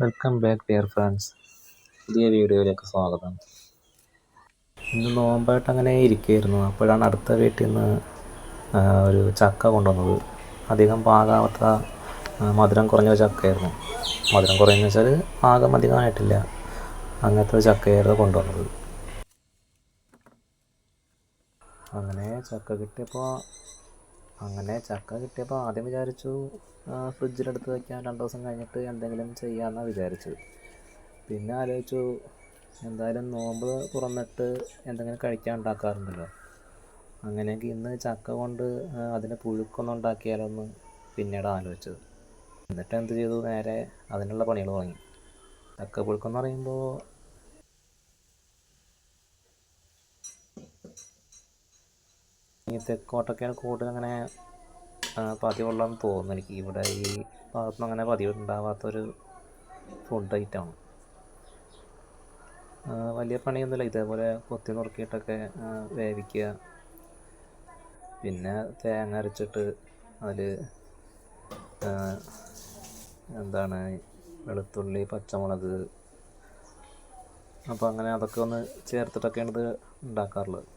Welcome back dear friends പുതിയ വീഡിയോയിലേക്ക് സ്വാഗതം. ഇന്ന് നോമ്പായിട്ട് അങ്ങനെ ഇരിക്കുകയായിരുന്നു. അപ്പോഴാണ് അടുത്ത വീട്ടിൽ നിന്ന് ഒരു ചക്ക കൊണ്ടുവന്നത്. അധികം പാകാവാത്ത മധുരം കുറഞ്ഞ ഒരു ചക്കയായിരുന്നു. മധുരം കുറയെന്ന് വെച്ചാൽ പാകം അധികമായിട്ടില്ല അങ്ങനത്തെ ഒരു ചക്കയായിരുന്നു കൊണ്ടുവന്നത്. അങ്ങനെ ചക്ക കിട്ടിയപ്പോൾ അങ്ങനെ ചക്ക കിട്ടിയപ്പോൾ ആദ്യം വിചാരിച്ചു ഫ്രിഡ്ജിലെടുത്ത് വയ്ക്കാൻ രണ്ട് ദിവസം കഴിഞ്ഞിട്ട് എന്തെങ്കിലും ചെയ്യാമെന്നാണ് വിചാരിച്ചത്. പിന്നെ ആലോചിച്ചു എന്തായാലും നോമ്പ് തുറന്നിട്ട് എന്തെങ്കിലും കഴിക്കാൻ ഉണ്ടാക്കാറുണ്ടല്ലോ. അങ്ങനെയെങ്കിൽ ഇന്ന് ചക്ക കൊണ്ട് അതിനെ പുഴുക്കൊന്നും ഉണ്ടാക്കിയാലൊന്ന് പിന്നീട് ആലോചിച്ചത്. എന്നിട്ട് എന്ത് ചെയ്തു? നേരെ അതിനുള്ള പണികൾ തുടങ്ങി. ചക്ക പുഴുക്കെന്ന് പറയുമ്പോൾ ഈ തെക്കോട്ടൊക്കെയാണ് കൂടുതൽ അങ്ങനെ പതിവുള്ളതെന്ന് തോന്നുന്നു എനിക്ക്. ഇവിടെ ഈ ഭാഗത്തുനിന്ന് അങ്ങനെ പതിവ് ഉണ്ടാവാത്തൊരു ഫുഡ് ഐറ്റമാണ് വലിയ പണിയൊന്നുമില്ല. ഇതേപോലെ കൊത്തി നുറുക്കിയിട്ടൊക്കെ വേവിക്കുക. പിന്നെ തേങ്ങ അരച്ചിട്ട് അതിൽ എന്താണ് വെളുത്തുള്ളി പച്ചമുളക്. അപ്പോൾ അങ്ങനെ അതൊക്കെ ഒന്ന് ചേർത്തിട്ടൊക്കെയാണ് ഇത് ഉണ്ടാക്കാറുള്ളത്.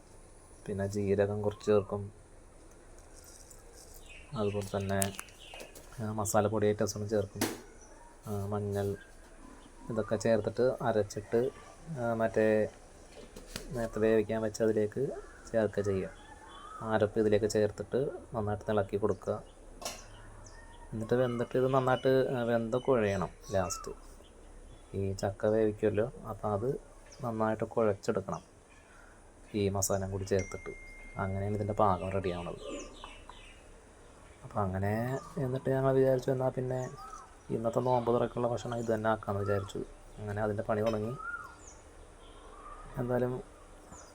പിന്നെ ജീരകം കുറച്ച് ചേർക്കും. അതുപോലെ തന്നെ മസാലപ്പൊടി ഐറ്റംസ് ചേർക്കും. മഞ്ഞൾ ഇതൊക്കെ ചേർത്തിട്ട് അരച്ചിട്ട് മറ്റേ നേരത്തെ വേവിക്കാൻ വെച്ച അതിലേക്ക് ചേർക്കുക ചെയ്യുക. അരപ്പ് ഇതിലേക്ക് ചേർത്തിട്ട് നന്നായിട്ട് തിളക്കി കൊടുക്കുക. എന്നിട്ട് വെന്തിട്ട് ഇത് നന്നായിട്ട് വെന്ത് കുഴയണം ലാസ്റ്റ് ഈ ചക്ക വേവിക്കുമല്ലോ അപ്പോൾ അത് നന്നായിട്ട് കുഴച്ചെടുക്കണം. ഈ മസാലയും കൂടി ചേർത്തിട്ട്. അങ്ങനെയാണ് ഇതിന്റെ പാകം റെഡി ആവണത്. അപ്പോൾ അങ്ങനെ എന്നിട്ട് ഞങ്ങൾ വിചാരിച്ചു എന്നാൽ പിന്നെ ഇന്നത്തെ നോമ്പ് തുറക്കുള്ള ഭക്ഷണം ഇത് തന്നെ ആക്കാമെന്ന് വിചാരിച്ചു. അങ്ങനെ അതിന്റെ പണി തുടങ്ങി. എന്തായാലും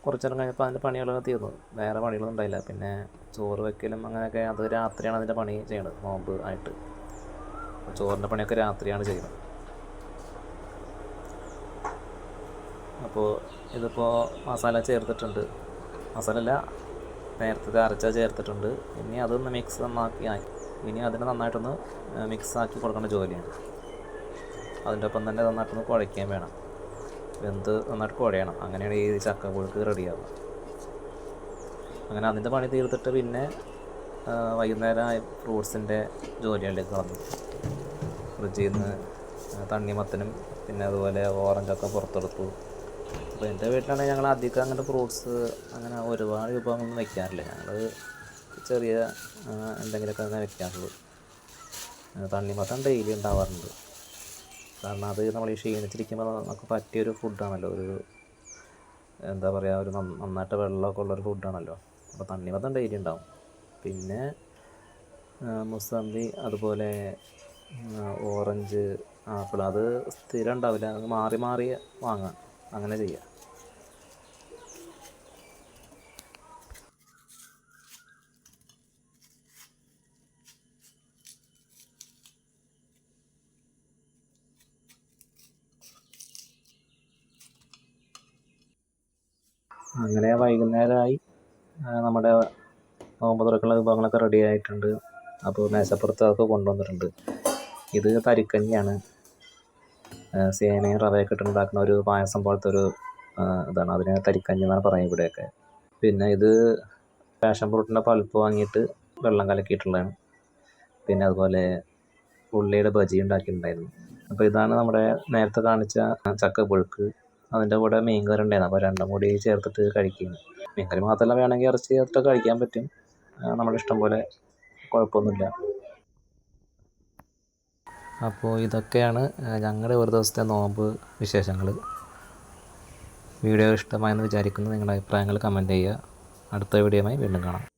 കുറച്ച് നേരം കഴിഞ്ഞപ്പോൾ അതിന്റെ പണികളൊക്കെ തീർന്നു. വേറെ പണികളൊന്നും ഉണ്ടായില്ല. പിന്നെ ചോറ് വെക്കലും അങ്ങനെയൊക്കെ അത് രാത്രിയാണ് അതിന്റെ പണി ചെയ്യണത് നോമ്പ് ആയിട്ട്. ചോറിന്റെ പണിയൊക്കെ രാത്രിയാണ് ചെയ്യുന്നത്. അപ്പോൾ ഇതിപ്പോൾ മസാല ചേർത്തിട്ടുണ്ട്. മസാല അല്ല നേരത്തെ അരച്ച ചേർത്തിട്ടുണ്ട്. ഇനി അതൊന്ന് മിക്സ് നന്നാക്കി ഇനി അതിനെ നന്നായിട്ടൊന്ന് മിക്സ് ആക്കി കൊടുക്കേണ്ട ജോലിയാണ്. അതിന്റെ ഒപ്പം തന്നെ നന്നായിട്ടൊന്ന് കുഴയ്ക്കാൻ വേണം. വെന്ത് നന്നായിട്ട് കുഴയണം. അങ്ങനെയാണ് ഈ ചക്ക പുഴുക്ക് റെഡിയാവുക അങ്ങനെ അതിന്റെ പണി തീർത്തിട്ട് പിന്നെ വൈകുന്നേരം ഫ്രൂട്ട്സിന്റെ ജോലികളിലേക്ക് കടന്നു. ഫ്രിഡ്ജിൽ നിന്ന് തണ്ണിമത്തനും പിന്നെ അതുപോലെ ഓറഞ്ചൊക്കെ പുറത്തെടുത്തു. അപ്പോൾ എന്റെ വീട്ടിലാണെങ്കിൽ ഞങ്ങൾ അധികം അങ്ങനത്തെ ഫ്രൂട്ട്സ് അങ്ങനെ ഒരുപാട് വിഭവങ്ങളൊന്നും വെക്കാറില്ല. ഞങ്ങൾ ചെറിയ എന്തെങ്കിലുമൊക്കെ അങ്ങനെ വെക്കാറുള്ളൂ. ആ, തണ്ണിമത്തൻ ഡെയിലി ഉണ്ടാവാറുണ്ട്. കാരണം അത് നമ്മൾ ഈ ക്ഷീണിച്ചിരിക്കുമ്പോൾ നമുക്ക് പറ്റിയൊരു ഫുഡാണല്ലോ. ഒരു എന്താ പറയുക ഒരു നന്ന- നന്നായിട്ട് വെള്ളമൊക്കെ ഉള്ളൊരു ഫുഡാണല്ലോ. അപ്പോൾ തണ്ണിമത്തൻ ഡെയിലി ഉണ്ടാവും. പിന്നെ മുസമ്പി അതുപോലെ ഓറഞ്ച് ആപ്പിൾ അത് സ്ഥിരം ഉണ്ടാവില്ല. അത് മാറി മാറി വാങ്ങാം. അങ്ങനെ ചെയ്യാം. അങ്ങനെ വൈകുന്നേരമായി നമ്മുടെ നോമ്പ് തുറക്കുള്ള വിഭവങ്ങളൊക്കെ റെഡി ആയിട്ടുണ്ട്. അപ്പോൾ മേശപ്പുറത്ത് അതൊക്കെ കൊണ്ടുവന്നിട്ടുണ്ട്. ഇത് തരിക്കഞ്ഞിയാണ്. സേനയും റവയൊക്കെ ഇട്ടുണ്ടാക്കുന്ന ഒരു പായസം പോലത്തെ ഒരു ഇതാണ്. അതിനെ തരിക്കഞ്ഞി എന്നാണ് പറയുക ഇവിടെയൊക്കെ. പിന്നെ ഇത് പാഷൻ ഫ്രൂട്ടിന്റെ പൾപ്പ് വാങ്ങിയിട്ട് വെള്ളം കലക്കിയിട്ടുള്ളതാണ്. പിന്നെ അതുപോലെ ഉള്ളിയുടെ ബജി ഉണ്ടാക്കിയിട്ടുണ്ടായിരുന്നു. അപ്പോൾ ഇതാണ് നമ്മുടെ നേരത്തെ കാണിച്ച ചക്ക പുഴുക്ക്. അതിന്റെ കൂടെ മീൻകറി ഉണ്ടായിരുന്നു. അപ്പോൾ രണ്ടും കൂടി ചേർത്തിട്ട് കഴിക്കുന്നു മീൻകറി മാത്രമല്ല വേണമെങ്കിൽ ഇറച്ചി ചേർത്തിട്ട് കഴിക്കാൻ പറ്റും. നമ്മുടെ ഇഷ്ടം പോലെ കുഴപ്പമൊന്നുമില്ല. അപ്പോൾ ഇതൊക്കെയാണ് ഞങ്ങളുടെ ഒരു ദിവസത്തെ നോമ്പ് വിശേഷങ്ങൾ. വീഡിയോ ഇഷ്ടമായെന്ന് വിചാരിക്കുന്നു. നിങ്ങളുടെ അഭിപ്രായങ്ങൾ കമന്റ് ചെയ്യുക. അടുത്ത വീഡിയോയുമായി വീണ്ടും കാണാം.